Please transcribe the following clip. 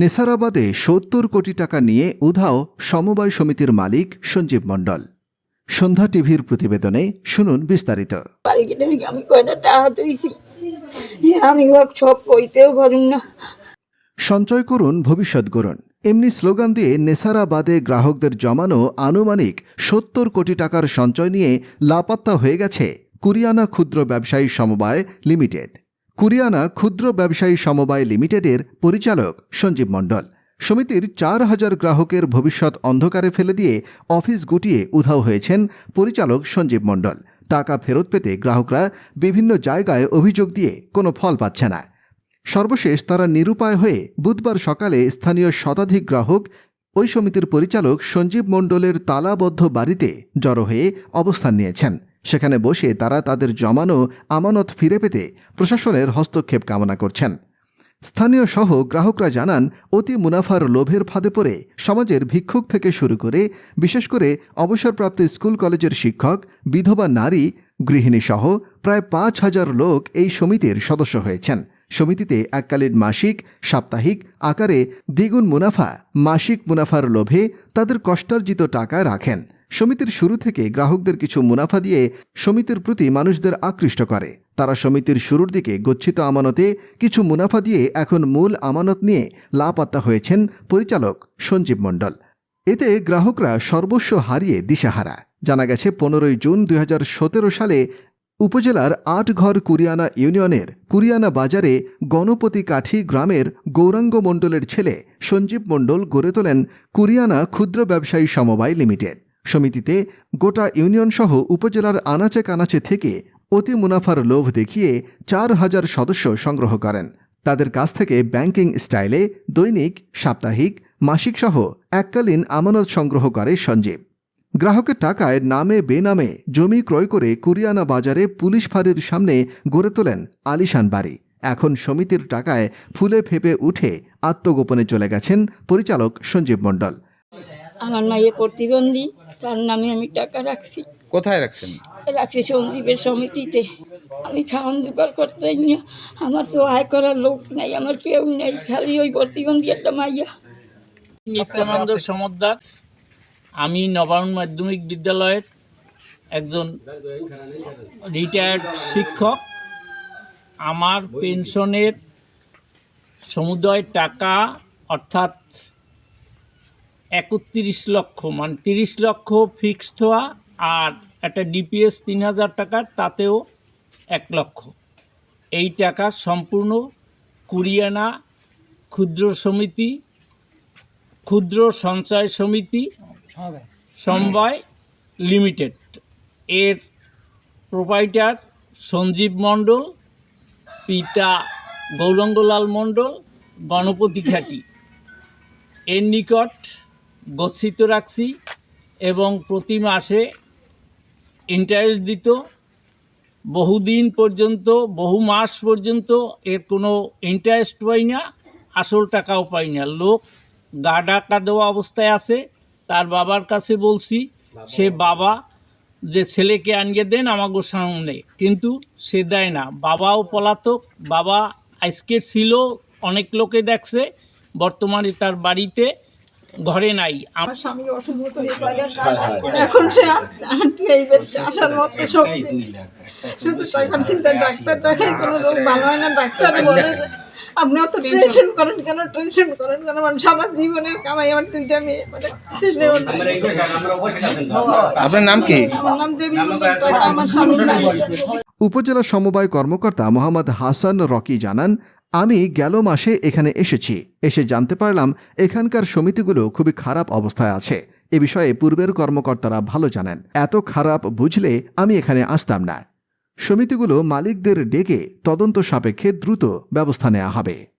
নেসারাবাদে সত্তর কোটি টাকা নিয়ে উধাও সমবায় সমিতির মালিক সঞ্জীব মণ্ডল। সন্ধ্যা টিভির প্রতিবেদনে শুনুন বিস্তারিত। আমি কয়টা টাকা তুইছি আমি সব কইতেও পারুম না। সঞ্চয় করুন ভবিষ্যৎ গড়ুন। এমনি স্লোগান দিয়ে নেসারাবাদে গ্রাহকদের জমানো আনুমানিক সত্তর কোটি টাকার সঞ্চয় নিয়ে লাপাত্তা হয়ে গেছে কুরিয়ানা ক্ষুদ্র ব্যবসায়ী সমবায় লিমিটেড। কুরিয়ানা ক্ষুদ্র ব্যবসায়ী সমবায় লিমিটেডের পরিচালক সঞ্জীব মণ্ডল। সমিতির চার হাজার গ্রাহকের ভবিষ্যৎ অন্ধকারে ফেলে দিয়ে অফিস গুটিয়ে উধাও হয়েছেন পরিচালক সঞ্জীব মণ্ডল। টাকা ফেরত পেতে গ্রাহকরা বিভিন্ন জায়গায় অভিযোগ দিয়ে কোনো ফল পাচ্ছে না। সর্বশেষ তারা নিরুপায় হয়ে বুধবার সকালে স্থানীয় শতাধিক গ্রাহক ওই সমিতির পরিচালক সঞ্জীব মণ্ডলের তালাবদ্ধ বাড়িতে জড়ো হয়ে অবস্থান নিয়েছেন। সেখানে বসে তারা তাদের জমানো আমানত ফিরে পেতে প্রশাসনের হস্তক্ষেপ কামনা করছেন। স্থানীয় সহ গ্রাহকরা জানান, অতি মুনাফার লোভের ফাঁদে পড়ে সমাজের ভিক্ষুক থেকে শুরু করে, বিশেষ করে অবসরপ্রাপ্ত স্কুল কলেজের শিক্ষক, বিধবা নারী, গৃহিণী সহ প্রায় পাঁচ হাজার লোক এই সমিতির সদস্য হয়েছেন। সমিতিতে এককালীন মাসিক, সাপ্তাহিক আকারে দ্বিগুণ মুনাফা মাসিক মুনাফার লোভে তাদের কষ্টার্জিত টাকা রাখেন। সমিতির শুরু থেকে গ্রাহকদের কিছু মুনাফা দিয়ে সমিতির প্রতি মানুষদের আকৃষ্ট করে। তারা সমিতির শুরুর দিকে গচ্ছিত আমানতে কিছু মুনাফা দিয়ে এখন মূল আমানত নিয়ে লাপাত্তা হয়েছেন পরিচালক সঞ্জীব মণ্ডল। এতে গ্রাহকরা সর্বস্ব হারিয়ে দিশাহারা। জানা গেছে, পনেরোই জুন দু হাজার সতেরো সালে উপজেলার আটঘর কুরিয়ানা ইউনিয়নের কুরিয়ানা বাজারে গণপতি কাঠি গ্রামের গৌরাঙ্গ মণ্ডলের ছেলে সঞ্জীব মণ্ডল গড়ে তোলেন কুরিয়ানা ক্ষুদ্র ব্যবসায়ী সমবায় লিমিটেড। সমিতিতে গোটা ইউনিয়ন সহ উপজেলার আনাচে কানাচে থেকে অতি মুনাফার লোভ দেখিয়ে চার হাজার সদস্য সংগ্রহ করেন। তাদের কাছ থেকে ব্যাংকিং স্টাইলে দৈনিক, সাপ্তাহিক, মাসিক সহ এককালীন আমানত সংগ্রহ করে সঞ্জীব। গ্রাহকের টাকায় নামে বেনামে জমি ক্রয় করে কুরিয়ানা বাজারে পুলিশ ফাঁড়ির সামনে গড়ে তোলেন আলিশান বাড়ি। এখন সমিতির টাকায় ফুলে ফেপে উঠে আত্মগোপনে চলে গেছেন পরিচালক সঞ্জীব মণ্ডল। আমার মাইয়ে প্রতিবন্ধী। তার নামে আমি টাকা রাখছি। কোথায় রাখছেন? রাখছি সন্দীপের সমিতিতে। আমি খাওয়ান জোগাড় করতে না। আমার তো আয় করার লোক নাই আমার কেউ নেই। খালি ওই প্রতিবন্ধী একটা মাইয়া। নিত্যানন্দ সমদ্দার আমি নবায়ন মাধ্যমিক বিদ্যালয়ের একজন রিটায়ার্ড শিক্ষক। আমার পেনশনের সমুদয় টাকা অর্থাৎ একত্রিশ লক্ষ মানে তিরিশ লক্ষ ফিক্সড হওয়া আর একটা ডিপিএস তিন হাজার টাকার তাতেও এক লক্ষ। এই টাকা সম্পূর্ণ কুরিয়ানা ক্ষুদ্র সমিতি ক্ষুদ্র সঞ্চয় সমিতি সমবায় লিমিটেড। এর প্রোপাইটার সঞ্জীব মণ্ডল পিতা গৌরঙ্গলাল মণ্ডল গণপতি খাটি এর নিকট গচ্ছিত রাখছি এবং প্রতি মাসে ইন্টারেস্ট দিত। বহুদিন পর্যন্ত বহু মাস পর্যন্ত এর কোনো ইন্টারেস্ট পাই না আসল টাকাও পাই না। লোক গা ডাকা দেওয়া অবস্থায় আছে তার বাবার কাছে বলছি সে বাবা যে ছেলেকে আনিয়ে দেন আমাগো সামনে। কিন্তু সে দেয় না। বাবাও পলাতক বাবা আজকে ছিল অনেক লোকে দেখছে বর্তমানে তার বাড়িতে ঘরে নাই। আমার স্বামী অসুস্থ এখন সে আন্টি এই বাড়িতে আসার মতো শক্তি। শুধু এখন চিন্তা ডাক্তার দেখাই কোনো রোগ ভালো হয় না। ডাক্তার বলে আপনি অত টেনশন করেন কেন? টেনশন করেন কেন? মানে সারা জীবনের কামাই আমার দুইটা মেয়ে মানে। আপনার নাম কি? আমার নাম দেবী আমার স্বামী নাই উপজেলা সমবায় কর্মকর্তা মোহাম্মদ হাসান রকি জানান আমি গেল মাসে এখানে এসেছি। এসে জানতে পারলাম এখানকার সমিতিগুলো খুবই খারাপ অবস্থায় আছে। এ বিষয়ে পূর্বের কর্মকর্তারা ভালো জানেন। এত খারাপ বুঝলে আমি এখানে আসতাম না। সমিতিগুলো মালিকদের ডেকে তদন্ত সাপেক্ষে দ্রুত ব্যবস্থা নেওয়া হবে।